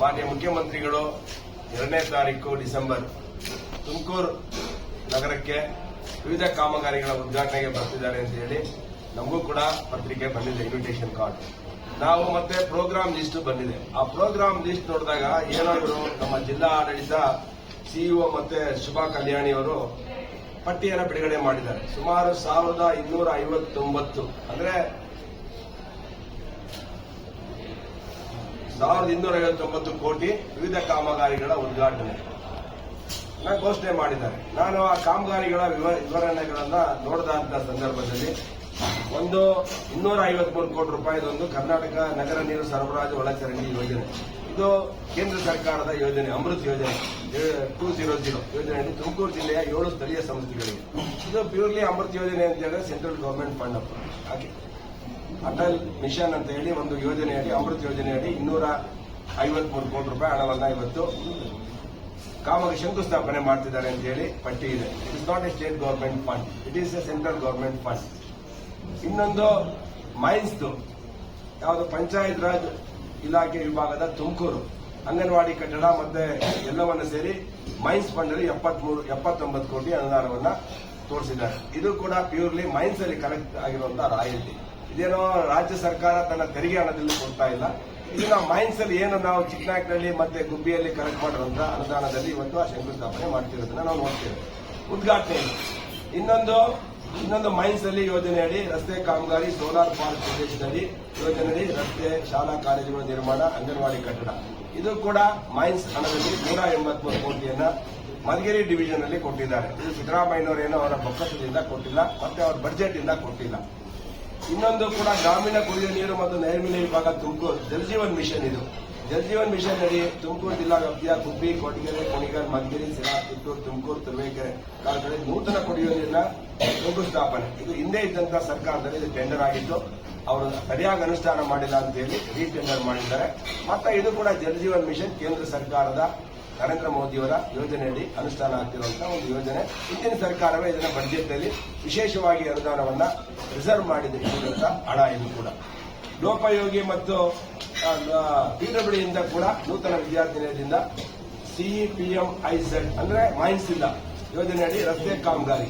ಮಾನ್ಯ ಮುಖ್ಯಮಂತ್ರಿಗಳು, ಎರಡನೇ ತಾರೀಕು ಡಿಸೆಂಬರ್ ತುಮಕೂರು ನಗರಕ್ಕೆ ವಿವಿಧ ಕಾಮಗಾರಿಗಳ ಉದ್ಘಾಟನೆಗೆ ಬರ್ತಿದ್ದಾರೆ ಅಂತ ಹೇಳಿ ನಮಗೂ ಕೂಡ ಪತ್ರಿಕೆ ಬಂದಿದೆ ಇನ್ವಿಟೇಷನ್ ಕಾರ್ಡ್ ನಾವು ಮತ್ತೆ ಪ್ರೋಗ್ರಾಮ್ ಲಿಸ್ಟ್ ಬಂದಿದೆ. ಆ ಪ್ರೋಗ್ರಾಮ್ ಲಿಸ್ಟ್ ನೋಡಿದಾಗ ಏನಾದರೂ ನಮ್ಮ ಜಿಲ್ಲಾ ಆಡಳಿತ ಸಿಇಒ ಮತ್ತೆ ಶುಭಾ ಕಲ್ಯಾಣಿ ಅವರು ಪಟ್ಟಿಯನ್ನು ಬಿಡುಗಡೆ ಮಾಡಿದ್ದಾರೆ. ಸುಮಾರು ಸಾವಿರದ ಇನ್ನೂರ ಐವತ್ತೊಂಬತ್ತು. ಅಂದ್ರೆ ಸಾವಿರದ ಇನ್ನೂರ ಐವತ್ತೊಂಬತ್ತು ಕೋಟಿ ವಿವಿಧ ಕಾಮಗಾರಿಗಳ ಉದ್ಘಾಟನೆ. ಘೋಷಣೆ ಮಾಡಿದ್ದಾರೆ. ನಾನು ಆ ಕಾಮಗಾರಿಗಳ ವಿವ- ವಿವರಣೆಗಳನ್ನ ನೋಡಿದಂತ ಸಂದರ್ಭದಲ್ಲಿ ಒಂದು ಇನ್ನೂರ ಐವತ್ಮೂರು ಕೋಟಿ ರೂಪಾಯಿದೊಂದು ಕರ್ನಾಟಕ ನಗರ ನೀರು ಸರಬರಾಜು ಒಳಚರಂಡಿ ಯೋಜನೆ. ಇದು ಕೇಂದ್ರ ಸರ್ಕಾರದ ಯೋಜನೆ, ಅಮೃತ್ ಯೋಜನೆ ಟೂ ಜೀರೋ ಜೀರೋ ಯೋಜನೆಯಲ್ಲಿ ತುಮಕೂರು ಜಿಲ್ಲೆಯ ಏಳು ಸ್ಥಳೀಯ ಸಂಸ್ಥೆಗಳಿಗೆ. ಇದು ಪ್ಯೂರ್ಲಿ ಅಮೃತ್ ಯೋಜನೆ ಅಂತ ಹೇಳಿದ್ರೆ ಸೆಂಟ್ರಲ್ ಗವರ್ಮೆಂಟ್ ಫಂಡ್ ಹಾಗೆ. ಅಟಲ್ ಮಿಷನ್ ಅಂತ ಹೇಳಿ ಒಂದು ಯೋಜನೆಯಡಿ, ಅಮೃತ್ ಯೋಜನೆಯಡಿ ಇನ್ನೂರ ಐವತ್ಮೂರು ಕೋಟಿ ರೂಪಾಯಿ ಹಣವನ್ನ ಇವತ್ತು ಕಾಮಗಾರಿ ಶಂಕುಸ್ಥಾಪನೆ ಮಾಡ್ತಿದ್ದಾರೆ ಅಂತ ಹೇಳಿ ಪಟ್ಟಿ ಇದೆ. It is not a state government fund it is a central government fund ಇನ್ನೊಂದು ಮೈನ್ಸ್ದು, ಯಾವುದು ಪಂಚಾಯತ್ ರಾಜ್ ಇಲಾಖೆ ವಿಭಾಗದ ತುಮಕೂರು, ಅಂಗನವಾಡಿ ಕಟ್ಟಡ ಮತ್ತೆ ಎಲ್ಲವನ್ನ ಸೇರಿ ಮೈನ್ಸ್ ಫಂಡ್ ಅಲ್ಲಿ ಎಪ್ಪತ್ಮೂರು, ಎಪ್ಪತ್ತೊಂಬತ್ತು ಕೋಟಿ ಅನುದಾನವನ್ನ ತೋರಿಸಿದ್ದಾರೆ. ಇದು ಕೂಡ ಪ್ಯೂರ್ಲಿ ಮೈನ್ಸ್ ಅಲ್ಲಿ ಕಲೆಕ್ಟ್ ಆಗಿರುವಂತಹ ರಾಯಲ್ಟಿ. ಇದೇನೋ ರಾಜ್ಯ ಸರ್ಕಾರ ತನ್ನ ತೆರಿಗೆ ಹಣದಲ್ಲಿ ಕೊಡ್ತಾ ಇಲ್ಲ. ಇದನ್ನ ಮೈನ್ಸ್ ಅಲ್ಲಿ ಏನು ನಾವು ಚಿಕ್ಕನಾಗ್ನಲ್ಲಿ ಮತ್ತೆ ಗುಬ್ಬಿಯಲ್ಲಿ ಕರೆಕ್ಟ್ ಮಾಡಿರುವಂತಹ ಅನುದಾನದಲ್ಲಿ ಇವತ್ತು ಆ ಶಂಕುಸ್ಥಾಪನೆ ಮಾಡ್ತಿರೋದನ್ನ ನಾವು ನೋಡ್ತೇವೆ. ಉದ್ಘಾಟನೆ. ಇನ್ನೊಂದು ಇನ್ನೊಂದು ಮೈನ್ಸ್ ಅಲ್ಲಿ ಯೋಜನೆಯಡಿ ರಸ್ತೆ, ಕಾಮಗಾರಿ ಸೋಲಾರ್ ಪಾರ್ಕ್ ಪ್ರದೇಶದಲ್ಲಿ ಯೋಜನೆಯಡಿ ರಸ್ತೆ, ಶಾಲಾ ಕಾಲೇಜುಗಳ ನಿರ್ಮಾಣ, ಅಂಗನವಾಡಿ ಕಟ್ಟಡ. ಇದು ಕೂಡ ಮೈನ್ಸ್ ಹಣದಲ್ಲಿ ನೂರ ಎಂಬತ್ಮೂರು ಕೋಟಿಯನ್ನ ಮಧುಗಿರಿ ಡಿವಿಷನ್ ಅಲ್ಲಿ ಕೊಟ್ಟಿದ್ದಾರೆ. ಇದು ಸಿದ್ದರಾಮಯ್ಯನವರೇನೋ ಅವರ ಬೊಕ್ಕಸದಿಂದ ಕೊಟ್ಟಿಲ್ಲ, ಮತ್ತೆ ಅವರ ಬಜೆಟ್ ಇಂದ ಕೊಟ್ಟಿಲ್ಲ. ಇನ್ನೊಂದು ಕೂಡ ಗ್ರಾಮೀಣ ಕುಡಿಯುವ ನೀರು ಮತ್ತು ನೈರ್ಮಲ್ಯ ವಿಭಾಗ ತುಮಕೂರು ಜಲಜೀವನ್ ಮಿಷನ್ ಇದು. ಜಲಜೀವನ್ ಮಿಷನ್ ಅಡಿ ತುಮಕೂರು ಜಿಲ್ಲಾ ವ್ಯಾಪ್ತಿಯ ಗುಬ್ಬಿ ಕೊಟ್ಟಿಗೆರೆ ಕುಣಿಗಲ್ ಮಧುಗಿರಿ ಸಿರಾ ಕಿತ್ತೂರು ತುಮಕೂರು, ತುರುವೇಕೆರೆ ಕಾಲದಲ್ಲಿ ನೂತನ ಕುಡಿಯುವ ನೀರಿನ ಶಂಕುಸ್ಥಾಪನೆ. ಇದು ಹಿಂದೆ ಇದ್ದಂತಹ ಸರ್ಕಾರದಲ್ಲಿ ಇದು ಟೆಂಡರ್ ಆಗಿತ್ತು. ಅವರು ಸರಿಯಾಗಿ ಅನುಷ್ಠಾನ ಮಾಡಿಲ್ಲ ಅಂತ ಹೇಳಿ ರೀಟೆಂಡರ್ ಮಾಡಿದ್ದಾರೆ. ಮತ್ತೆ ಇದು ಕೂಡ ಜಲಜೀವನ್ ಮಿಷನ್ ಕೇಂದ್ರ ಸರ್ಕಾರದ ನರೇಂದ್ರ ಮೋದಿಯವರ ಯೋಜನೆಯಡಿ ಅನುಷ್ಠಾನ ಆಗ್ತಿರುವಂತಹ ಒಂದು ಯೋಜನೆ. ಹಿಂದಿನ ಸರ್ಕಾರವೇ ಇದನ್ನ ಬಜೆಟ್ ಅಲ್ಲಿ ವಿಶೇಷವಾಗಿ ಅನುದಾನವನ್ನ ರಿಸರ್ವ್ ಮಾಡಿದೆ. ಹಣ ಇದು ಕೂಡ. ಲೋಪಯೋಗಿ ಮತ್ತು ಪಿಡಬ್ಲ್ಯೂಡಿಯಿಂದ ಕೂಡ ನೂತನ ವಿದ್ಯಾರ್ಥಿನಿಯರಿಂದ ಸಿಇಪಿಎಂ ಐಸೆಡ್ ಅಂದ್ರೆ ಮೈನ್ಸ್ ಇಲ್ಲ ಯೋಜನೆಯಡಿ ರಸ್ತೆ ಕಾಮಗಾರಿ.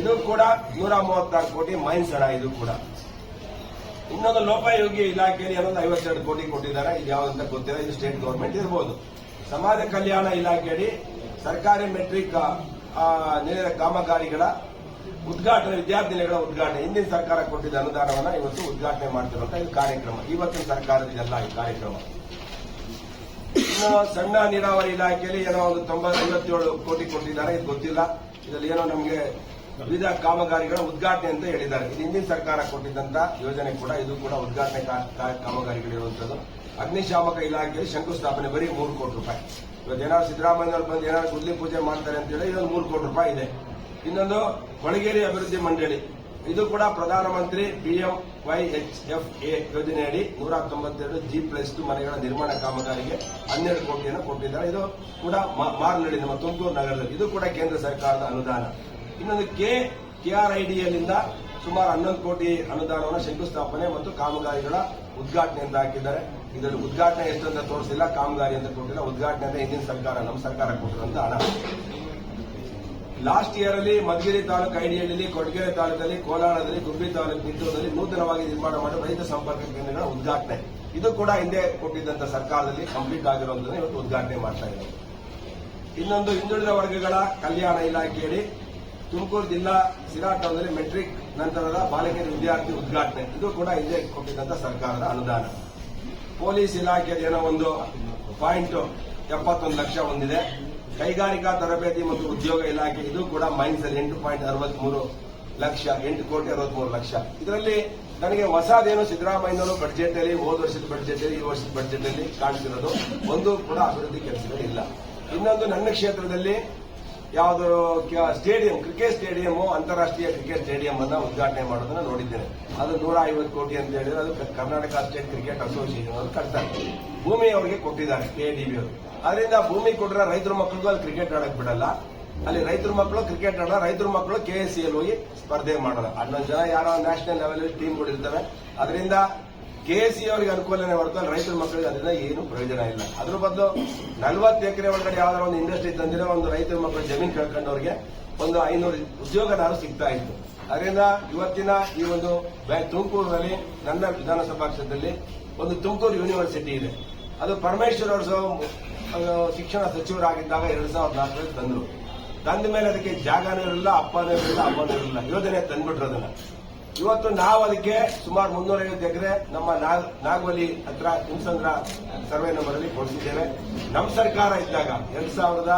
ಇದು ಕೂಡ ನೂರ ಮೂವತ್ತಾರು ಕೋಟಿ ಮೈನ್ಸ್ ಹಣ ಇದು ಕೂಡ. ಇನ್ನೊಂದು ಲೋಪಯೋಗಿ ಇಲಾಖೆಯಲ್ಲಿ ಏನೊಂದು ಐವತ್ತೆರಡು ಕೋಟಿ ಕೊಟ್ಟಿದ್ದಾರೆ. ಇದು ಯಾವ್ದಂತ ಗೊತ್ತಿಲ್ಲ. ಇದು ಸ್ಟೇಟ್ ಗವರ್ಮೆಂಟ್ ಇರಬಹುದು ಸಮಾಜ ಕಲ್ಯಾಣ ಇಲಾಖೆಯಡಿ ಸರ್ಕಾರಿ ಮೆಟ್ರಿಕ್ ಕಾಮಗಾರಿಗಳ ಉದ್ಘಾಟನೆ, ವಿದ್ಯಾರ್ಥಿನಿಗಳ ಉದ್ಘಾಟನೆ, ಹಿಂದಿನ ಸರ್ಕಾರ ಕೊಟ್ಟಿದ್ದ ಅನುದಾನವನ್ನ ಇವತ್ತು ಉದ್ಘಾಟನೆ ಮಾಡ್ತಿರುವಂತಹ ಇದು ಕಾರ್ಯಕ್ರಮ. ಇವತ್ತಿನ ಸರ್ಕಾರದ ಈ ಕಾರ್ಯಕ್ರಮ. ಇನ್ನು ಸಣ್ಣ ನೀರಾವರಿ ಇಲಾಖೆಯಲ್ಲಿ ಏನೋ ಒಂದು ತೊಂಬತ್ ಐವತ್ತೇಳು ಕೋಟಿ ಕೊಟ್ಟಿದ್ದಾರೆ, ಇದು ಗೊತ್ತಿಲ್ಲ. ಇದರಲ್ಲಿ ಏನೋ ನಮಗೆ ವಿವಿಧ ಕಾಮಗಾರಿಗಳ ಉದ್ಘಾಟನೆ ಅಂತ ಹೇಳಿದ್ದಾರೆ. ಇದು ಹಿಂದಿನ ಸರ್ಕಾರ ಕೊಟ್ಟಿದ್ದಂತ ಯೋಜನೆ ಕೂಡ, ಇದು ಕೂಡ ಉದ್ಘಾಟನೆ ಕಾಮಗಾರಿಗಳಿರುವಂತದ್ದು ಅಗ್ನಿಶಾಮಕ ಇಲಾಖೆಯಲ್ಲಿ ಶಂಕುಸ್ಥಾಪನೆ, ಬರೀ ಮೂರು ಕೋಟಿ ರೂಪಾಯಿ. ಇವತ್ತು ಏನಾದ್ರು ಸಿದ್ದರಾಮಯ್ಯವ್ರು ಬಂದು ಏನಾದ್ರು ಗುದ್ಲಿ ಪೂಜೆ ಮಾಡ್ತಾರೆ ಅಂತ ಹೇಳಿ ಇದೊಂದು ಮೂರು ಕೋಟಿ ರೂಪಾಯಿ ಇದೆ. ಇನ್ನೊಂದು ಕೊಳಗೇರಿ ಅಭಿವೃದ್ಧಿ ಮಂಡಳಿ. ಇದು ಕೂಡ ಪ್ರಧಾನಮಂತ್ರಿ PM Y H F A ಯೋಜನೆಯಡಿ ನೂರ ತೊಂಬತ್ತೆರಡು ಜಿ ಪ್ಲಸ್ ಟು ಮನೆಗಳ ನಿರ್ಮಾಣ ಕಾಮಗಾರಿಗೆ ಹನ್ನೆರಡು ಕೋಟಿಯನ್ನು ಕೊಟ್ಟಿದ್ದಾರೆ. ಇದು ಕೂಡ ಮಾರ್ನಳ್ಳಿ ನಮ್ಮ ತುಮಕೂರು ನಗರದಲ್ಲಿ. ಇದು ಕೂಡ ಕೇಂದ್ರ ಸರ್ಕಾರದ ಅನುದಾನ. ಇನ್ನೊಂದು ಕೆ ಕೆಆರ್ಐಡಿಎಲ್ನಿಂದ ಸುಮಾರು ಹನ್ನೊಂದು ಕೋಟಿ ಅನುದಾನವನ್ನು ಶಂಕುಸ್ಥಾಪನೆ ಮತ್ತು ಕಾಮಗಾರಿಗಳ ಉದ್ಘಾಟನೆ ಅಂತ ಹಾಕಿದ್ದಾರೆ. ಇದರಲ್ಲಿ ಉದ್ಘಾಟನೆ ಎಷ್ಟು ಅಂತ ತೋರಿಸಿಲ್ಲ, ಕಾಮಗಾರಿ ಅಂತ ಕೊಟ್ಟಿಲ್ಲ. ಉದ್ಘಾಟನೆ ಅಂದ್ರೆ ಹಿಂದಿನ ಸರ್ಕಾರ, ನಮ್ಮ ಸರ್ಕಾರ ಕೊಟ್ಟಿರುವಂತ ಹಣ. ಲಾಸ್ಟ್ ಇಯರ್ ಅಲ್ಲಿ ಮಧುಗಿರಿ ತಾಲೂಕು ಐಡಿಯಲ್ಲಿ ಕೊಡಗೆರೆ ತಾಲೂಕಲ್ಲಿ, ಕೋಲಾರದಲ್ಲಿ, ಗುಬ್ಬಿ ತಾಲೂಕು ನಿಟ್ಟೂರಲ್ಲಿ ನೂತನವಾಗಿ ನಿರ್ಮಾಣ ಮಾಡಿದ ರೈತ ಸಂಪರ್ಕ ಕೇಂದ್ರಗಳ ಉದ್ಘಾಟನೆ. ಇದು ಕೂಡ ಹಿಂದೆ ಕೊಟ್ಟಿದ್ದಂತ ಸರ್ಕಾರದಲ್ಲಿ ಕಂಪ್ಲೀಟ್ ಆಗಿರುವಂತದ್ದು ಇವತ್ತು ಉದ್ಘಾಟನೆ ಮಾಡ್ತಾ ಇದ್ದಾರೆ. ಇನ್ನೊಂದು ಹಿಂದುಳಿದ ವರ್ಗಗಳ ಕಲ್ಯಾಣ ಇಲಾಖೆಯಡಿ ತುಮಕೂರು ಜಿಲ್ಲಾ ಸಿರಾ ಟೌನ್ನಲ್ಲಿ ಮೆಟ್ರಿಕ್ ನಂತರದ ಬಾಲಕಿಯರ ವಿದ್ಯಾರ್ಥಿ ಉದ್ಘಾಟನೆ. ಇದು ಕೂಡ ಇಲ್ಲೇ ಕೊಟ್ಟಿದ್ದಂತ ಸರ್ಕಾರದ ಅನುದಾನ. ಪೊಲೀಸ್ ಇಲಾಖೆಯಲ್ಲಿ ಏನೋ ಒಂದು ಪಾಯಿಂಟ್ ಎಪ್ಪತ್ತೊಂದು ಲಕ್ಷ ಹೊಂದಿದೆ. ಕೈಗಾರಿಕಾ ತರಬೇತಿ ಮತ್ತು ಉದ್ಯೋಗ ಇಲಾಖೆ, ಇದು ಕೂಡ ಮೈನ್ಸ್ ಎಂಟು ಪಾಯಿಂಟ್ ಅರವತ್ಮೂರು ಲಕ್ಷ, ಎಂಟು ಕೋಟಿ ಅರವತ್ಮೂರು ಲಕ್ಷ. ಇದರಲ್ಲಿ ನನಗೆ ಹೊಸದೇನು ಸಿದ್ದರಾಮಯ್ಯನವರು ಬಡ್ಜೆಟ್ ಅಲ್ಲಿ ಹೋದ ವರ್ಷದ ಬಡ್ಜೆಟ್ ಅಲ್ಲಿ ಈ ವರ್ಷದ ಬಡ್ಜೆಟ್ ಅಲ್ಲಿ ಕಾಣಿಸಿರೋದು. ಒಂದು ಕೂಡ ಅಭಿವೃದ್ಧಿ ಕೆಲಸಗಳು ಇಲ್ಲ. ಇನ್ನೊಂದು ನನ್ನ ಕ್ಷೇತ್ರದಲ್ಲಿ ಯಾವುದು ಸ್ಟೇಡಿಯಂ ಕ್ರಿಕೆಟ್ ಸ್ಟೇಡಿಯಂ ಅಂತಾರಾಷ್ಟ್ರೀಯ ಕ್ರಿಕೆಟ್ ಸ್ಟೇಡಿಯಂ ಅನ್ನ ಉದ್ಘಾಟನೆ ಮಾಡೋದನ್ನ ನೋಡಿದ್ದೇನೆ. ಅದು ನೂರ ಐವತ್ತು ಕೋಟಿ ಅಂತ ಹೇಳಿದ್ರೆ ಅದು ಕರ್ನಾಟಕ ಸ್ಟೇಟ್ ಕ್ರಿಕೆಟ್ ಅಸೋಸಿಯೇಷನ್ ಅವರು ಕಟ್ತಾರೆ. ಭೂಮಿ ಅವರಿಗೆ ಕೊಟ್ಟಿದ್ದಾರೆ ಕೆಡಿಬಿ ಅವರು. ಅದರಿಂದ ಭೂಮಿ ಕೊಟ್ಟರೆ ರೈತರ ಮಕ್ಕಳಿಗೂ ಅಲ್ಲಿ ಕ್ರಿಕೆಟ್ ಆಡಕ್ ಬಿಡಲ್ಲ. ಅಲ್ಲಿ ರೈತರ ಮಕ್ಕಳು ಕ್ರಿಕೆಟ್ ಆಡಲ್ಲ, ರೈತರ ಮಕ್ಕಳು ಕೆ ಎಸ್ ಸಿ ಹೋಗಿ ಸ್ಪರ್ಧೆ ಮಾಡಲ್ಲ. ಹನ್ನೊಂದು ಜನ ಯಾರೋ ನ್ಯಾಷನಲ್ ಲೆವೆಲ್ ಟೀಮ್ ಇರ್ತವೆ ಅದರಿಂದ ಕೆ ಸಿ ಅವರಿಗೆ ಅನುಕೂಲನೇ ಹೊರತು ರೈತರ ಮಕ್ಕಳಿಗೆ ಅದರಿಂದ ಏನು ಪ್ರಯೋಜನ ಇಲ್ಲ. ಅದ್ರ ಬದಲು ನಲ್ವತ್ತು ಎಕರೆ ಒಳಗಡೆ ಯಾವ್ದಾರ ಒಂದು ಇಂಡಸ್ಟ್ರಿ ತಂದಿರೋ ಒಂದು ರೈತರ ಮಕ್ಕಳು ಜಮೀನು ಕಳ್ಕೊಂಡವ್ರಿಗೆ ಒಂದು ಐನೂರು ಉದ್ಯೋಗದಾರು ಸಿಗ್ತಾ ಇತ್ತು. ಅದರಿಂದ ಇವತ್ತಿನ ಈ ಒಂದು ತುಮಕೂರಿನಲ್ಲಿ ನನ್ನ ವಿಧಾನಸಭಾ ಕ್ಷೇತ್ರದಲ್ಲಿ ಒಂದು ತುಮಕೂರು ಯೂನಿವರ್ಸಿಟಿ ಇದೆ. ಅದು ಪರಮೇಶ್ವರ್ ಅವರು ಶಿಕ್ಷಣ ಸಚಿವರಾಗಿದ್ದಾಗ ಎರಡು ಸಾವಿರದ ನಾಲ್ಕರಲ್ಲಿ ತಂದರು. ತಂದ ಮೇಲೆ ಅದಕ್ಕೆ ಜಾಗನೂ ಇರಲಿಲ್ಲ, ಅಪ್ಪನೂ ಇರಲಿಲ್ಲ, ಅಮ್ಮನೂ ಇರಲಿಲ್ಲ. ಯೋಜನೆ ತಂದ್ಬಿಟ್ರು ಅದನ್ನ. ಇವತ್ತು ನಾವು ಅದಕ್ಕೆ ಸುಮಾರು ಮುನ್ನೂರೈವತ್ತು ಎಕರೆ ನಮ್ಮ ನಾಗ್- ನಾಗವಲಿ ಹತ್ರ ಹಿಂಸಂದ್ರ ಸರ್ವೆ ನಂಬರ್ ಅಲ್ಲಿ ಕೊಡಿಸಿದ್ದೇವೆ. ನಮ್ಮ ಸರ್ಕಾರ ಇದ್ದಾಗ ಎರಡ್ ಸಾವಿರದ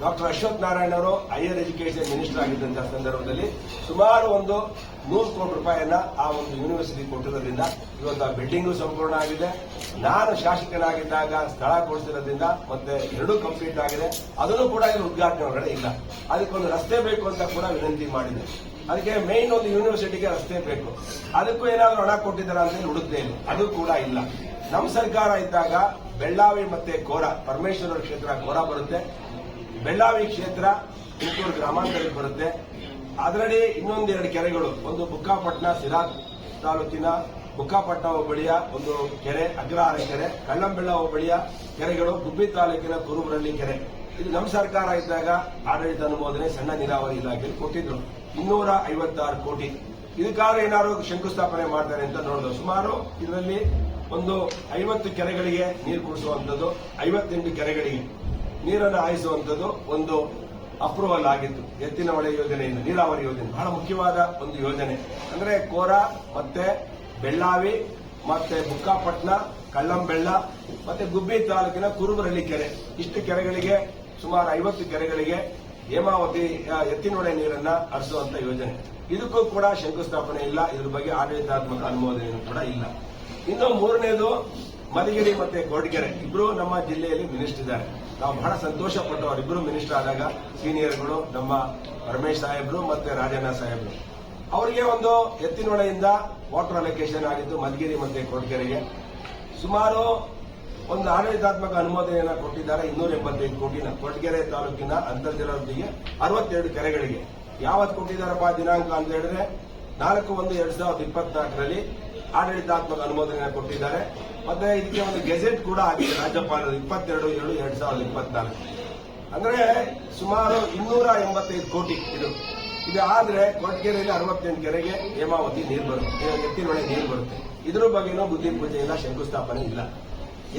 ಡಾಕ್ಟರ್ ಅಶ್ವಥ್ ನಾರಾಯಣ ಅವರು ಹೈಯರ್ ಎಜುಕೇಶನ್ ಮಿನಿಸ್ಟರ್ ಆಗಿದ್ದಂತಹ ಸಂದರ್ಭದಲ್ಲಿ ಸುಮಾರು ಒಂದು ನೂರು ಕೋಟಿ ರೂಪಾಯಿಯನ್ನ ಆ ಒಂದು ಯೂನಿವರ್ಸಿಟಿ ಕೊಟ್ಟಿರೋದ್ರಿಂದ ಇವತ್ತು ಆ ಬಿಲ್ಡಿಂಗು ಸಂಪೂರ್ಣ ಆಗಿದೆ. ನಾನು ಶಾಸಕನಾಗಿದ್ದಾಗ ಸ್ಥಳ ಕೊಡಿಸಿರೋದ್ರಿಂದ ಮತ್ತೆ ಎರಡೂ ಕಂಪ್ಲೀಟ್ ಆಗಿದೆ ಅದನ್ನು ಕೂಡ ಇಲ್ಲಿ ಉದ್ಘಾಟನೆ ಒಳಗಡೆ ಇಲ್ಲ. ಅದಕ್ಕೊಂದು ರಸ್ತೆ ಬೇಕು ಅಂತ ಕೂಡ ವಿನಂತಿ ಮಾಡಿದೆ. ಅದಕ್ಕೆ ಮೇನ್ ಒಂದು ಯೂನಿವರ್ಸಿಟಿಗೆ ರಸ್ತೆ ಬೇಕು. ಅದಕ್ಕೂ ಏನಾದರೂ ಹಣ ಕೊಟ್ಟಿದ್ದಾರೆ ಅಂತ ಹೇಳಿ ಅದು ಕೂಡ ಇಲ್ಲ. ನಮ್ಮ ಸರ್ಕಾರ ಇದ್ದಾಗ ಬೆಳ್ಳಾವಿ ಮತ್ತೆ ಕೋರ ಪರಮೇಶ್ವರ ಕ್ಷೇತ್ರ ಕೋರ ಬರುತ್ತೆ. ಬೆಳ್ಳಾವಿ ಕ್ಷೇತ್ರ ತುಮಕೂರು ಗ್ರಾಮಾಂತರಕ್ಕೆ ಬರುತ್ತೆ. ಅದರಲ್ಲಿ ಇನ್ನೊಂದೆರಡು ಕೆರೆಗಳು, ಒಂದು ಬುಕ್ಕಾಪಟ್ಟಣ ಸಿರಾ ತಾಲೂಕಿನ ಬುಕ್ಕಾಪಟ್ಟಣ ಹೋಬಳಿಯ ಒಂದು ಕೆರೆ, ಅಗ್ರಹಾರ ಕೆರೆ, ಕಳ್ಳಂಬೆಳ್ಳ ಹೋಬಳಿಯ ಕೆರೆಗಳು, ಗುಬ್ಬಿ ತಾಲೂಕಿನ ಕುರುಬರಳ್ಳಿ ಕೆರೆ. ಇದು ನಮ್ಮ ಸರ್ಕಾರ ಇದ್ದಾಗ ಆಡಳಿತ ಅನುಮೋದನೆ ಸಣ್ಣ ನೀರಾವರಿ ಇಲಾಖೆಯಲ್ಲಿ ಕೊಟ್ಟಿದ್ರು. ಇನ್ನೂರ ಐವತ್ತಾರು ಕೋಟಿ. ಇದಕ್ಕಾದ್ರೆ ಏನಾದ್ರು ಶಂಕುಸ್ಥಾಪನೆ ಮಾಡ್ತಾರೆ ಅಂತ ನೋಡಿದ್ರು. ಸುಮಾರು ಇದರಲ್ಲಿ ಒಂದು ಐವತ್ತು ಕೆರೆಗಳಿಗೆ ನೀರು ಕುಡಿಸುವಂಥದ್ದು, ಐವತ್ತೆಂಟು ಕೆರೆಗಳಿಗೆ ನೀರನ್ನು ಹಾಯಿಸುವಂಥದ್ದು ಒಂದು ಅಪ್ರೂವಲ್ ಆಗಿತ್ತು. ಎತ್ತಿನ ಹೊಳೆ ಯೋಜನೆಯಿಂದ, ನೀರಾವರಿ ಯೋಜನೆ. ಬಹಳ ಮುಖ್ಯವಾದ ಒಂದು ಯೋಜನೆ. ಅಂದ್ರೆ ಕೋರ, ಮತ್ತೆ ಬೆಳ್ಳಾವಿ, ಮತ್ತೆ ಬುಕ್ಕಾಪಟ್ನ ಕಳ್ಳಂಬೆಳ್ಳ ಮತ್ತೆ ಗುಬ್ಬಿ ತಾಲೂಕಿನ ಕುರುಬರಳ್ಳಿ ಕೆರೆ. ಇಷ್ಟು ಕೆರೆಗಳಿಗೆ, ಸುಮಾರು ಐವತ್ತು ಕೆರೆಗಳಿಗೆ ಹೇಮಾವತಿ ಎತ್ತಿನೊಡೆ ನೀರನ್ನ ಹರಿಸುವಂತ ಯೋಜನೆ. ಇದಕ್ಕೂ ಕೂಡ ಶಂಕುಸ್ಥಾಪನೆ ಇಲ್ಲ. ಇದ್ರ ಬಗ್ಗೆ ಆಡಳಿತಾತ್ಮಕ ಅನುಮೋದನೆ ಕೂಡ ಇಲ್ಲ. ಇನ್ನು ಮೂರನೇದು ಮಧುಗಿರಿ ಮತ್ತೆ ಕೊರಟಗೆರೆ ಇಬ್ರು ನಮ್ಮ ಜಿಲ್ಲೆಯಲ್ಲಿ ಮಿನಿಸ್ಟರ್ ಇದ್ದಾರೆ. ನಾವು ಬಹಳ ಸಂತೋಷ ಪಟ್ಟು ಅವರಿಬ್ಬರು ಮಿನಿಸ್ಟರ್ ಆದಾಗ ಸೀನಿಯರ್ಗಳು ನಮ್ಮ ರಮೇಶ್ ಸಾಹೇಬ್ರು ಮತ್ತೆ ರಾಜಣ್ಣ ಸಾಹೇಬ್ರು. ಅವರಿಗೆ ಒಂದು ಎತ್ತಿನೊಳೆಯಿಂದ ವಾಟರ್ ಅಲೋಕೇಶನ್ ಆಗಿದ್ದು ಮಧುಗಿರಿ ಮತ್ತೆ ಕೊರಟಗೆರೆಗೆ ಸುಮಾರು ಒಂದು ಆಡಳಿತಾತ್ಮಕ ಅನುಮೋದನೆಯನ್ನು ಕೊಟ್ಟಿದ್ದಾರೆ ಇನ್ನೂರ ಎಂಬತ್ತೈದು ಕೋಟಿನ ಕೊರಟಗೆರೆ ತಾಲೂಕಿನ ಅಂತರ್ಜಲವೃದ್ಧಿಗೆ ಅರವತ್ತೆರಡು ಕೆರೆಗಳಿಗೆ. ಯಾವತ್ತು ಕೊಟ್ಟಿದ್ದಾರಪ್ಪ ದಿನಾಂಕ ಅಂತ ಹೇಳಿದ್ರೆ ನಾಲ್ಕು ಒಂದು ಎರಡ್ ಸಾವಿರದ ಇಪ್ಪತ್ನಾಲ್ಕರಲ್ಲಿ ಆಡಳಿತಾತ್ಮಕ ಅನುಮೋದನೆಯನ್ನು ಕೊಟ್ಟಿದ್ದಾರೆ. ಮತ್ತೆ ಇದಕ್ಕೆ ಒಂದು ಗೆಜೆಟ್ ಕೂಡ ಆಗಿದೆ ರಾಜ್ಯಪಾಲರು, ಇಪ್ಪತ್ತೆರಡು ಏಳು ಎರಡ್ ಸಾವಿರದ ಇಪ್ಪತ್ನಾಲ್ಕು. ಅಂದ್ರೆ ಸುಮಾರು ಇನ್ನೂರ ಎಂಬತ್ತೈದು ಕೋಟಿ ಇದು. ಇದು ಆದ್ರೆ ಕೊರಟಗೆರೆಯಲ್ಲಿ ಅರವತ್ತೆಂಟು ಕೆರೆಗೆ ಹೇಮಾವತಿ ನೀರು ಬರುತ್ತೆ. ಎತ್ತಿನೊಳೆ ನೀರು ಬರುತ್ತೆ. ಇದ್ರ ಬಗ್ಗೆನೂ ಬುದ್ಧಿ ಪೂಜೆ ಇಲ್ಲ, ಶಂಕುಸ್ಥಾಪನೆ ಇಲ್ಲ.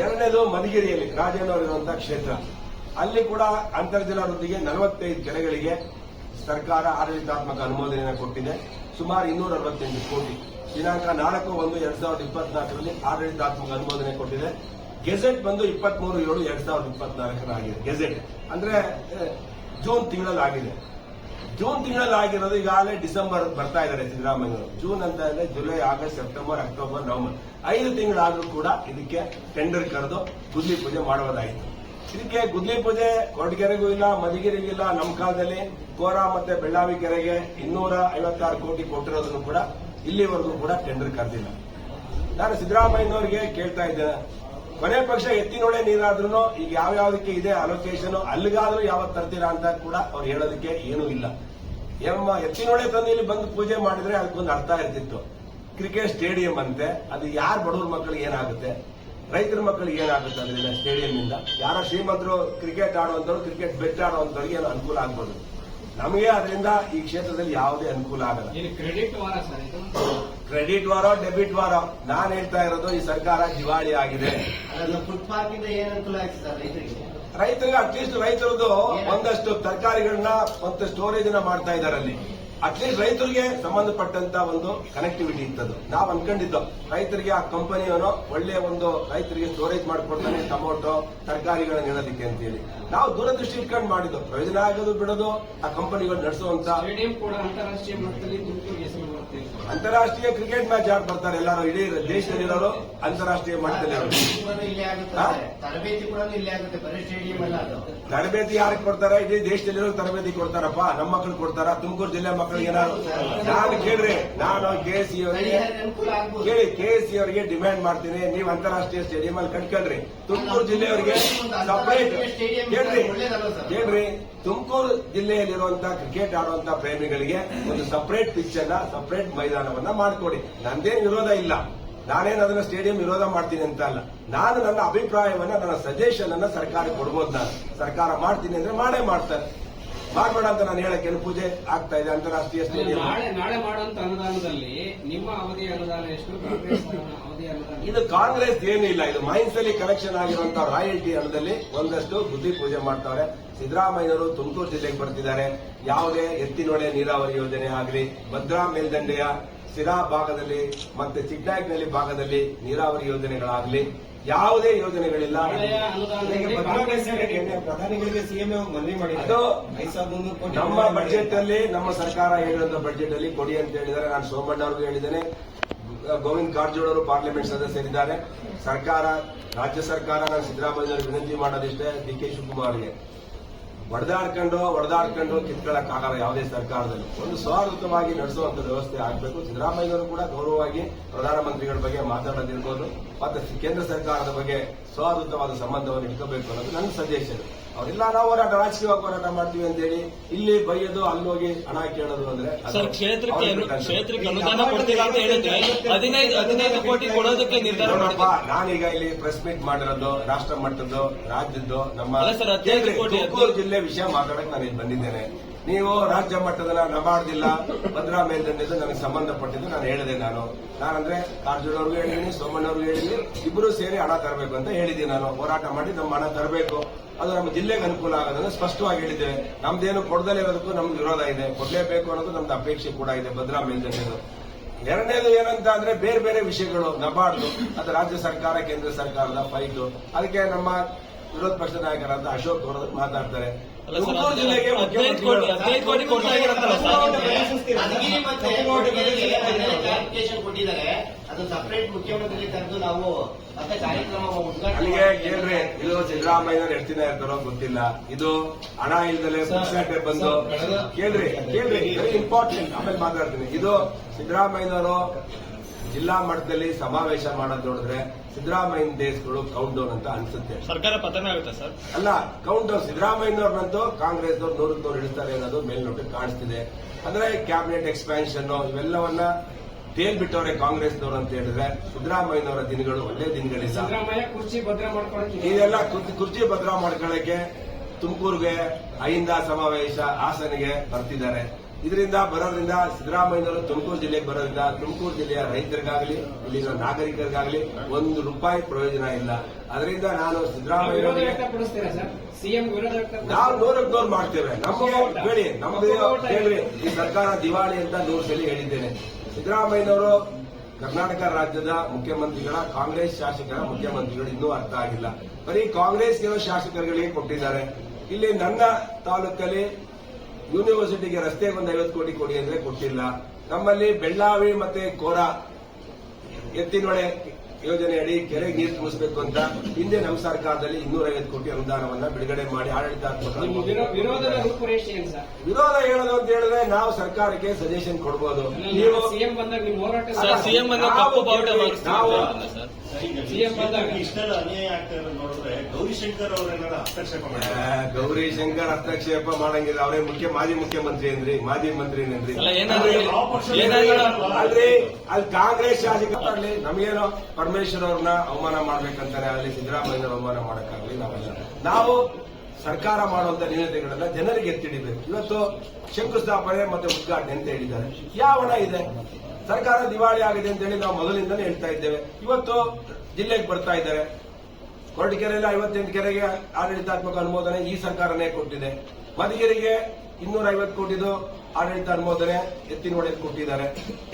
ಎರಡನೇದು ಮಧುಗಿರಿಯಲ್ಲಿ ರಾಜಣ್ಣವರಿರುವಂತಹ ಕ್ಷೇತ್ರ. ಅಲ್ಲಿ ಕೂಡ ಅಂತರ್ಜಲ ವೃದ್ಧಿಗೆ ನಲವತ್ತೈದು ಕೆರೆಗಳಿಗೆ ಸರ್ಕಾರ ಆಡಳಿತಾತ್ಮಕ ಅನುಮೋದನೆ ಕೊಟ್ಟಿದೆ. ಸುಮಾರು ಇನ್ನೂರ ಅರವತ್ತೆಂಟು ಕೋಟಿ. ದಿನಾಂಕ ನಾಲ್ಕು ಒಂದು ಎರಡ್ ಸಾವಿರದ ಇಪ್ಪತ್ನಾಲ್ಕರಲ್ಲಿ ಆಡಳಿತಾತ್ಮಕ ಅನುಮೋದನೆ ಕೊಟ್ಟಿದೆ. ಗೆಜೆಟ್ ಬಂದು ಇಪ್ಪತ್ಮೂರು ಏಳು ಎರಡ್ ಸಾವಿರದ ಇಪ್ಪತ್ನಾಲ್ಕರ ಆಗಿದೆ ಗೆಜೆಟ್. ಅಂದ್ರೆ ಜೂನ್ ತಿಂಗಳಲ್ಲಿ ಆಗಿದೆ ಜೂನ್ ತಿಂಗಳಲ್ಲಿ ಆಗಿರೋದು ಈಗಾಗಲೇ ಡಿಸೆಂಬರ್ ಬರ್ತಾ ಇದ್ದಾರೆ ಸಿದ್ದರಾಮಯ್ಯ ಜೂನ್ ಅಂತ ಅಂದ್ರೆ July, August, September, October, November. ಐದು ತಿಂಗಳಾದ್ರೂ ಕೂಡ ಇದಕ್ಕೆ ಟೆಂಡರ್ ಕರೆದು ಗುದ್ಲಿ ಪೂಜೆ ಮಾಡುವುದಾಯಿತು. ಇದಕ್ಕೆ ಗುದ್ಲಿ ಪೂಜೆ ಕೊರಟಗೆರೆಗೂ ಇಲ್ಲ ಮಧುಗಿರಿಗೂ ಇಲ್ಲ. ನಮ್ಮ ಕಾಲದಲ್ಲಿ ಕೋರ ಮತ್ತೆ ಬೆಳ್ಳಾವಿ ಕೆರೆಗೆ ಇನ್ನೂರ ಐವತ್ತಾರು ಕೋಟಿ ಕೊಟ್ಟಿರೋದನ್ನು ಕೂಡ ಇಲ್ಲಿವರೆಗೂ ಕೂಡ ಟೆಂಡರ್ ಕರೆದಿಲ್ಲ. ನಾನು ಸಿದ್ದರಾಮಯ್ಯನವರಿಗೆ ಕೇಳ್ತಾ ಇದ್ದೇನೆ. ಕೊನೆ ಪಕ್ಷ ಎತ್ತಿನೊಳೆ ನೀರಾದ್ರೂ ಈಗ ಯಾವ್ಯಾವ್ದಕ್ಕೆ ಇದೆ ಅಲೋಕೇಶನ್ ಅಲ್ಲಿಗಾದ್ರೂ ಯಾವತ್ತು ತರ್ತೀರಾ ಅಂತ ಕೂಡ ಅವ್ರು ಹೇಳೋದಕ್ಕೆ ಏನೂ ಇಲ್ಲ. ಎಮ್ಮ ಎತ್ತಿನೊಳೆ ತಂದು ಇಲ್ಲಿ ಬಂದು ಪೂಜೆ ಮಾಡಿದ್ರೆ ಅದಕ್ಕೊಂದು ಅರ್ಥ ಇರ್ತಿತ್ತು. ಕ್ರಿಕೆಟ್ ಸ್ಟೇಡಿಯಂ ಅಂತೆ, ಅದು ಯಾರು ಬಡವ್ರ ಮಕ್ಕಳಿಗೆ ಏನಾಗುತ್ತೆ? ರೈತರ ಮಕ್ಕಳಿಗೆ ಏನಾಗುತ್ತೆ ಅದರಿಂದ ಸ್ಟೇಡಿಯಂ ಇಂದ ಯಾರೋ ಶ್ರೀಮಂತರು ಕ್ರಿಕೆಟ್ ಆಡುವಂತವ್ರು ಕ್ರಿಕೆಟ್ ಬೆಟ್ ಆಡುವಂತವ್ರಿಗೆ ಏನು ಅನುಕೂಲ ಆಗ್ಬೋದು. ನಮಗೆ ಅದರಿಂದ ಈ ಕ್ಷೇತ್ರದಲ್ಲಿ ಯಾವುದೇ ಅನುಕೂಲ ಆಗಲ್ಲ. ಇದು ಕ್ರೆಡಿಟ್ ವಾರ ಸರ್ ಇದು? ಕ್ರೆಡಿಟ್ ವಾರ ಡೆಬಿಟ್ ವಾರ. ನಾನು ಹೇಳ್ತಾ ಇರೋದು ಈ ಸರ್ಕಾರ ದಿವಾಳಿ ಆಗಿದೆ. ಅದನ್ನ ಫುಡ್ ಪಾರ್ಕ್ ಇಂದ ಏನ್ ಅನುಕೂಲ ಆಯ್ತು ಸರ್ ರೈತರಿಗೆ? ರೈತರಿಗೆ ಅಟ್ಲೀಸ್ಟ್ ರೈತರದ್ದು ಒಂದಷ್ಟು ತರಕಾರಿಗಳನ್ನ ಮತ್ತು ಸ್ಟೋರೇಜ್ನ ಮಾಡ್ತಾ ಇದ್ದಾರೆ ಅಲ್ಲಿ. ಅಟ್ಲೀಸ್ಟ್ ರೈತರಿಗೆ ಸಂಬಂಧಪಟ್ಟಂತ ಒಂದು ಕನೆಕ್ಟಿವಿಟಿ ಇತ್ತದು ನಾವು ಅನ್ಕೊಂಡಿದ್ದು ರೈತರಿಗೆ ಆ ಕಂಪನಿಯವನು ಒಳ್ಳೆ ಒಂದು ರೈತರಿಗೆ ಸ್ಟೋರೇಜ್ ಮಾಡಿಕೊಡ್ತಾನೆ ಟೊಮೊಟೊ ತರಕಾರಿಗಳನ್ನ ಅಂತ ಹೇಳಿ ನಾವು ದೂರದೃಷ್ಟಿ ಇಟ್ಕೊಂಡು ಮಾಡಿದ್ದು ಪ್ರಯೋಜನ ಆಗೋದು ಬಿಡೋದು ಆ ಕಂಪನಿಗಳು ನಡೆಸುವಂತ ಅಂತಾರಾಷ್ಟ್ರೀಯ ಮಟ್ಟದಲ್ಲಿ ಅಂತಾರಾಷ್ಟ್ರೀಯ ಕ್ರಿಕೆಟ್ ಮ್ಯಾಚ್ ಆಡ್ ಬರ್ತಾರೆ? ಎಲ್ಲರೂ ಇಡೀ ದೇಶದಲ್ಲಿರೋರು ಅಂತಾರಾಷ್ಟ್ರೀಯ ಮಟ್ಟದಲ್ಲಿ? ತರಬೇತಿ ಯಾರಿಗೆ ಕೊಡ್ತಾರೆ? ಇಡೀ ದೇಶದಲ್ಲಿರೋ ತರಬೇತಿ ಕೊಡ್ತಾರಪ್ಪ ನಮ್ಮ ಮಕ್ಕಳು ಕೊಡ್ತಾರ? ತುಮಕೂರು ಜಿಲ್ಲೆ ಮಕ್ಕಳಿಗೆ ನಾನು ನಾನು ಕೇಳ್ರಿ ನಾನು ಕೆ ಸಿ ಅವರಿಗೆ ಕೇಳಿ ಕೆ ಸಿ ಅವರಿಗೆ ಡಿಮ್ಯಾಂಡ್ ಮಾಡ್ತೀನಿ. ನೀವು ಅಂತಾರಾಷ್ಟ್ರೀಯ ಸ್ಟೇಡಿಯಂ ಅಲ್ಲಿ ಕಟ್ಕೊಳ್ರಿ ತುಮಕೂರು ಜಿಲ್ಲೆಯವರಿಗೆ ಸಪರೇಟ್ ಕೇಳ್ರಿ. ಕೇಳ್ರಿ. ತುಮಕೂರು ಜಿಲ್ಲೆಯಲ್ಲಿರುವಂತಹ ಕ್ರಿಕೆಟ್ ಆಡುವಂತ ಪ್ರೇಮಿಗಳಿಗೆ ಒಂದು ಸಪರೇಟ್ ಪಿಚ್ ಅನ್ನ ಸಪರೇಟ್ ಮೈದಾನವನ್ನ ಮಾಡಿಕೊಡಿ. ನಂದೇನು ವಿರೋಧ ಇಲ್ಲ. ನಾನೇನು ಅದನ್ನ ಸ್ಟೇಡಿಯಂ ವಿರೋಧ ಮಾಡ್ತೀನಿ ಅಂತ ಅಲ್ಲ. ನಾನು ನನ್ನ ಅಭಿಪ್ರಾಯವನ್ನ ನನ್ನ ಸಜೆಷನ್ ಅನ್ನ ಸರ್ಕಾರ ಕೊಡ್ಬೋದು ನಾನು. ಸರ್ಕಾರ ಮಾಡ್ತೀನಿ ಅಂದ್ರೆ ಮಾಡೇ ಮಾಡ್ತಾರೆ. ಮಾಡ್ಬೇಡ ಅಂತ ನಾನು ಹೇಳಕ್ಕೆ ಏನು ಪೂಜೆ ಆಗ್ತಾ ಇದೆ ಅಂತಾರಾಷ್ಟ್ರೀಯ ನಾಳೆ ನಾಳೆ ಮಾಡುವಂತ ಅನುದಾನದಲ್ಲಿ ನಿಮ್ಮ ಅವಧಿ ಅನುದಾನ ಎಷ್ಟು? ಕಾಂಗ್ರೆಸ್ ಅವಧಿ ಅನುದಾನ ಇದು ಕಾಂಗ್ರೆಸ್ ಏನಿಲ್ಲ ಇದು ಮೈನ್ಸ್ ಅಲ್ಲಿ ಕಲೆಕ್ಷನ್ ಆಗಿರುವಂತಹ ರಾಯಲ್ಟಿ ಹಣದಲ್ಲಿ ಒಂದಷ್ಟು ಬುದ್ಧಿ ಪೂಜೆ ಮಾಡ್ತಾರೆ ಸಿದ್ದರಾಮಯ್ಯರು ತುಮಕೂರು ಜಿಲ್ಲೆಗೆ ಬರ್ತಿದ್ದಾರೆ. ಯಾವುದೇ ಎತ್ತಿನೊಳೆ ನೀರಾವರಿ ಯೋಜನೆ ಆಗಲಿ ಭದ್ರಾ ಮೇಲ್ದಂಡೆಯ ಸಿರಾ ಭಾಗದಲ್ಲಿ ಮತ್ತೆ ಚಿಕ್ಕನಾಯಕನಹಳ್ಳಿ ಭಾಗದಲ್ಲಿ ನೀರಾವರಿ ಯೋಜನೆಗಳಾಗಲಿ ಯಾವುದೇ ಯೋಜನೆಗಳಿಲ್ಲ. ಪ್ರಧಾನಿಗಳಿಗೆ ಸಿಎಂ ಮನವಿ ಕೋಟಿ ನಮ್ಮ ಬಜೆಟ್ ಅಲ್ಲಿ ನಮ್ಮ ಸರ್ಕಾರ ಹೇಳಿದಂತ ಬಜೆಟ್ ಅಲ್ಲಿ ಕೊಡಿ ಅಂತ ಹೇಳಿದ್ದಾರೆ. ನಾನು ಸೋಮಣ್ಣ ಅವ್ರಿಗೂ ಹೇಳಿದ್ದೇನೆ. ಗೋವಿಂದ್ ಕಾರಜೋಳ ಅವರು ಪಾರ್ಲಿಮೆಂಟ್ ಸದಸ್ಯರಿದ್ದಾರೆ. ಸರ್ಕಾರ ರಾಜ್ಯ ಸರ್ಕಾರ ನಾನು ಸಿದ್ದರಾಮಯ್ಯ ವಿನಂತಿ ಮಾಡೋದಿಷ್ಟೇ. D K ಶಿವಕುಮಾರ್ಗೆ. ಹೊಡೆದಾಡ್ಕೊಂಡು ಹೊಡೆದಾಡ್ಕೊಂಡು ಕಿತ್ಕೊಳ್ಳಕ್ಕಾಗಲ್ಲ ಯಾವುದೇ ಸರ್ಕಾರದಲ್ಲಿ. ಒಂದು ಸ್ವಾಗತವಾಗಿ ನಡೆಸುವಂತ ವ್ಯವಸ್ಥೆ ಆಗಬೇಕು. ಸಿದ್ದರಾಮಯ್ಯವರು ಕೂಡ ಗೌರವವಾಗಿ ಪ್ರಧಾನಮಂತ್ರಿಗಳ ಬಗ್ಗೆ ಮಾತಾಡೋದಿರ್ಬೋದು, ಮತ್ತೆ ಕೇಂದ್ರ ಸರ್ಕಾರದ ಬಗ್ಗೆ ಸ್ವಾಗತವಾದ ಸಂಬಂಧವನ್ನು ಇಟ್ಕೋಬೇಕು ಅನ್ನೋದು ನನ್ನ ಸಜೆಷನ್. ಅವರೆಲ್ಲ ನಾವು ಹೋರಾಟ ರಾಜಕೀಯವಾಗಿ ಹೋರಾಟ ಮಾಡ್ತೀವಿ ಅಂತ ಹೇಳಿ ಇಲ್ಲಿ ಬೈಯೋದು ಅಲ್ಲಿ ಹೋಗಿ ಹಣ ಕೇಳೋದು ಅಂದ್ರೆ ಸರ್ ಕ್ಷೇತ್ರಕ್ಕೆ. ಕ್ಷೇತ್ರಕ್ಕೆ ಅನುದಾನ ಕೊಡ್ತೀರಾ ಅಂತ ಹೇಳಿದ್ರೆ ಹದಿನೈದು ಹದಿನೈದು ಕೋಟಿ ಕೊಡೋದಕ್ಕೆ ನಿರ್ಧಾರ ನೋಡಪ್ಪ ನಾನೀಗ ಇಲ್ಲಿ ಪ್ರೆಸ್ ಮೀಟ್ ಮಾಡಿರೋದು ರಾಷ್ಟ್ರ ಮಟ್ಟದ್ದು ರಾಜ್ಯದ್ದು ನಮ್ಮ ಜಿಲ್ಲೆ ವಿಷಯ ಮಾತಾಡಕ್ ನಾನು ಇಲ್ಲಿ ಬಂದಿದ್ದೇನೆ ನೀವು ರಾಜ್ಯ ಮಟ್ಟದಲ್ಲ ನಬಾರ್ದಿಲ್ಲ ಭದ್ರಾ ಮೇಲ್ದಂಡೆದು ನನಗೆ ಸಂಬಂಧಪಟ್ಟಿದ್ದು ನಾನು ಹೇಳಿದೆ ನಾನು. ನಾನಂದ್ರೆ ಕಾರಜೋಳ ಅವ್ರಿಗೂ ಹೇಳಿದ್ದೀನಿ ಸೋಮಣ್ಣ ಅವ್ರಿಗೂ ಹೇಳಿದ್ದೀನಿ ಇಬ್ಬರು ಸೇರಿ ಹಣ ತರಬೇಕು ಅಂತ ಹೇಳಿದ್ದೀನಿ ನಾನು. ಹೋರಾಟ ಮಾಡಿ ನಮ್ಮ ಹಣ ತರಬೇಕು. ಅದು ನಮ್ಮ ಜಿಲ್ಲೆಗೆ ಅನುಕೂಲ ಆಗೋದನ್ನು ಸ್ಪಷ್ಟವಾಗಿ ಹೇಳಿದ್ದೇವೆ ನಮ್ದೇನು ಕೊಡದಲ್ಲೇ ಇರೋದಕ್ಕೂ ನಮ್ಗೆ ವಿರೋಧ ಇದೆ. ಕೊಡಲೇಬೇಕು ಅನ್ನೋದು ನಮ್ದು ಅಪೇಕ್ಷೆ ಕೂಡ ಇದೆ ಭದ್ರಾ ಮೇಲ್ದಂಡೆದು. ಎರಡನೇದು ಏನಂತ ಅಂದ್ರೆ ಬೇರೆ ಬೇರೆ ವಿಷಯಗಳು ನಬಾರ್ದು ಅದು ರಾಜ್ಯ ಸರ್ಕಾರ, ಕೇಂದ್ರ ಸರ್ಕಾರದ ಫೈಟು ಅದಕ್ಕೆ ನಮ್ಮ ವಿರೋಧ ಪಕ್ಷದ ನಾಯಕರಾದ ಅಶೋಕ್ ಅವರು ಮಾತಾಡ್ತಾರೆ. ತುಮಕೂರು ಜಿಲ್ಲೆಗೆ ಅಲ್ಲಿಗೆ. ಕೇಳ್ರಿ ಇದು ಸಿದ್ದರಾಮಯ್ಯ ಎಷ್ಟು ದಿನ ಇರ್ತಾರೋ ಗೊತ್ತಿಲ್ಲ. ಇದು ಹಣ ಇಲ್ದಲೆ ಪುಕ್ಸಾಟೆ ಬಂದು ಕೇಳ್ರಿ ಕೇಳ್ರಿ ವೆರಿ ಇಂಪಾರ್ಟೆಂಟ್ ಆಮೇಲೆ ಮಾತಾಡ್ತೀನಿ. ಇದು ಸಿದ್ದರಾಮಯ್ಯನವರು ಜಿಲ್ಲಾ ಮಟ್ಟದಲ್ಲಿ ಸಮಾವೇಶ ಮಾಡೋದು ನೋಡಿದ್ರೆ ಸಿದ್ದರಾಮಯ್ಯ ದೇಶಗಳು ಕೌಂಟ್ ಡೌನ್ ಅಂತ ಅನ್ಸುತ್ತೆ. ಸರ್ಕಾರ ಪತನ ಆಗುತ್ತೆ ಸರ್? ಅಲ್ಲ ಕೌಂಟ್ ಡೌನ್ ಸಿದ್ದರಾಮಯ್ಯನವ್ರನ್ನಂತೂ ಕಾಂಗ್ರೆಸ್ನವ್ರು ನೂರಕ್ಕೆ ನೂರು ಇಳಿಸ್ತಾರೆ ಅನ್ನೋದು ಮೇಲ್ನೋಟಕ್ಕೆ ಕಾಣಿಸ್ತಿದೆ. ಅಂದ್ರೆ ಕ್ಯಾಬಿನೆಟ್ ಎಕ್ಸ್ಪ್ಯಾನ್ಷನ್ ಇವೆಲ್ಲವನ್ನ ತೇಲ್ಬಿಟ್ಟವ್ರೆ ಕಾಂಗ್ರೆಸ್ನವರು ಅಂತ ಹೇಳಿದ್ರೆ ಸಿದ್ದರಾಮಯ್ಯನವರ ದಿನಗಳು ಒಳ್ಳೆ ದಿನಗಳಿಲ್ಲ. ಸಿದ್ದರಾಮಯ್ಯ ಕುರ್ಚಿ ಭದ್ರ ಮಾಡ್ಕೊಳಕ್ಕೆ ಇದೆಲ್ಲ ಕುರ್ಚಿ- ಕುರ್ಚಿ ಭದ್ರ ಮಾಡ್ಕೊಳ್ಳಕ್ಕೆ ತುಮಕೂರಿಗೆ ಅಹಿಂದ ಸಮಾವೇಶ ಹಾಸನಿಗೆ ಬರ್ತಿದ್ದಾರೆ. ಇದರಿಂದ ಬರೋದ್ರಿಂದ ಸಿದ್ದರಾಮಯ್ಯನವರು ತುಮಕೂರು ಜಿಲ್ಲೆಗೆ ಬರೋದ್ರಿಂದ ತುಮಕೂರು ಜಿಲ್ಲೆಯ ರೈತರಿಗಾಗಲಿ ಇಲ್ಲಿನ ನಾಗರಿಕರಿಗಾಗಲಿ ಒಂದು ರೂಪಾಯಿ ಪ್ರಯೋಜನ ಇಲ್ಲ. ಅದರಿಂದ ನಾನು ಸಿದ್ದರಾಮಯ್ಯ ನಾವು ನೂರಕ್ಕೆ ನೂರು ಮಾಡ್ತೇವೆ. ನಮ್ಮ ಹೇಳಿ ನಮ್ದು ಹೇಳಿ ಈ ಸರ್ಕಾರ ದಿವಾಳಿ ಅಂತ ನೂರು ಸಲ ಹೇಳಿದ್ದೇನೆ. ಸಿದ್ದರಾಮಯ್ಯನವರು ಕರ್ನಾಟಕ ರಾಜ್ಯದ ಮುಖ್ಯಮಂತ್ರಿಗಳ ಕಾಂಗ್ರೆಸ್ ಶಾಸಕರ ಮುಖ್ಯಮಂತ್ರಿಗಳು ಇನ್ನೂ ಅರ್ಥ ಆಗಿಲ್ಲ. ಬರೀ ಕಾಂಗ್ರೆಸ್ ಶಾಸಕರುಗಳಿಗೆ ಕೊಟ್ಟಿದ್ದಾರೆ. ಇಲ್ಲಿ ನನ್ನ ತಾಲೂಕಲ್ಲಿ ಯೂನಿವರ್ಸಿಟಿಗೆ ರಸ್ತೆಗೆ ಒಂದು ಐವತ್ತು ಕೋಟಿ ಕೊಡಿ ಅಂದ್ರೆ ಕೊಟ್ಟಿಲ್ಲ. ನಮ್ಮಲ್ಲಿ ಬೆಳ್ಳಾವಿ ಮತ್ತೆ ಕೋರ ಎತ್ತಿನೊಳೆ ಯೋಜನೆಯಡಿ ಕೆರೆ ನೀರು ತುಂಬಿಸಬೇಕು ಅಂತ ಹಿಂದೆ ನಮ್ಮ ಸರ್ಕಾರದಲ್ಲಿ ಇನ್ನೂರೈವತ್ತು ಕೋಟಿ ಅನುದಾನವನ್ನ ಬಿಡುಗಡೆ ಮಾಡಿ ಆಡಳಿತಾತ್ಮಕ ವಿರೋಧ ಹೇಳೋದು ಅಂತ ಹೇಳಿದ್ರೆ ನಾವು ಸರ್ಕಾರಕ್ಕೆ ಸಜೆಷನ್ ಕೊಡಬಹುದು ನೀವು ಇಷ್ಟೆಲ್ಲ ಅನ್ಯಾಯ ಆಗ್ತಾ ಇರೋದು ನೋಡಿದ್ರೆ ಗೌರಿಶಂಕರ್ ಅವರೇನಾರ ಹಸ್ತಕ್ಷೇಪ ಮಾಡಿದ್ದಾರೆ ಗೌರಿ ಶಂಕರ್ ಹಸ್ತಕ್ಷೇಪ ಮಾಡಂಗಿಲ್ಲ. ಅವರೇ ಮುಖ್ಯ ಮಾಜಿ ಮುಖ್ಯಮಂತ್ರಿ ಏನ್ರಿ ಮಾಜಿ ಮಂತ್ರಿ ಏನ್ರಿ ಅಲ್ರಿ ಅಲ್ಲಿ ಕಾಂಗ್ರೆಸ್ ಶಾಸಕ ನಮಗೇನೋ ಪರಮೇಶ್ವರ್ ಅವ್ರನ್ನ ಅವಮಾನ ಮಾಡ್ಬೇಕಂತಾರೆ ಅಲ್ಲಿ ಸಿದ್ದರಾಮಯ್ಯ ಅವಮಾನ ಮಾಡಕ್ಕಾಗ್ಲಿ ನಾವೆಲ್ಲ. ನಾವು ಸರ್ಕಾರ ಮಾಡುವಂತ ನ್ಯೂನತೆಗಳನ್ನ ಜನರಿಗೆ ಎತ್ತಿಡಿಬೇಕು. ಇವತ್ತು ಶಂಕುಸ್ಥಾಪನೆ ಮತ್ತೆ ಉದ್ಘಾಟನೆ ಅಂತ ಹೇಳಿದ್ದಾರೆ. ಯಾವ ಹಣ ಇದೆ? ಸರ್ಕಾರ ದಿವಾಳಿ ಆಗಿದೆ ಅಂತ ಹೇಳಿ ನಾವು ಮೊದಲಿಂದನೇ ಹೇಳ್ತಾ ಇದ್ದೇವೆ. ಇವತ್ತು ಜಿಲ್ಲೆಗೆ ಬರ್ತಾ ಇದ್ದಾರೆ. ಕೊರಟಗೆರೆಯಲ್ಲಿ ಐವತ್ತೆಂಟು ಕೆರೆಗೆ ಆಡಳಿತಾತ್ಮಕ ಅನುಮೋದನೆ ಈ ಸರ್ಕಾರನೇ ಕೊಟ್ಟಿದೆ. ಮಧುಗಿರಿಗೆ ಇನ್ನೂರ ಐವತ್ತು ಕೋಟಿದು ಆಡಳಿತ ಅನುಮೋದನೆ ಎತ್ತಿನ ಹೊಡೆದು ಕೊಟ್ಟಿದ್ದಾರೆ.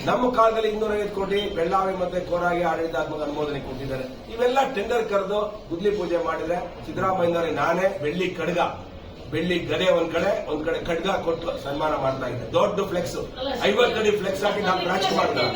ನಮ್ಮ ಕಾಲದಲ್ಲಿ ಇನ್ನೂರ ಐವತ್ತು ಕೋಟಿ ಬೆಳ್ಳಾವಿ ಮತ್ತೆ ಕೋರಾಗಿ ಆಡಳಿತಾತ್ಮಕ ಅನುಮೋದನೆ ಕೊಟ್ಟಿದ್ದಾರೆ. ಇವೆಲ್ಲ ಟೆಂಡರ್ ಕರೆದು ಗುದ್ಲಿ ಪೂಜೆ ಮಾಡಿದ್ರೆ ಸಿದ್ದರಾಮಯ್ಯನವರೇ ನಾನೇ ಬೆಳ್ಳಿ ಕಡ್ಗ ಬೆಳ್ಳಿ ಗದೆ ಒಂದ್ ಕಡೆ ಒಂದ್ ಕಡೆ ಖಡ್ಗ ಕೊಟ್ಟು ಸನ್ಮಾನ ಮಾಡ್ತಾ ಇದ್ದೆ ದೊಡ್ಡ ಫ್ಲೆಕ್ಸ್ ಐವತ್ತು ಅಡಿ ಫ್ಲೆಕ್ಸ್ ಹಾಕಿ ನಾವು ರಾಜಕೀಯ ಮಾಡ್ತಾರೆ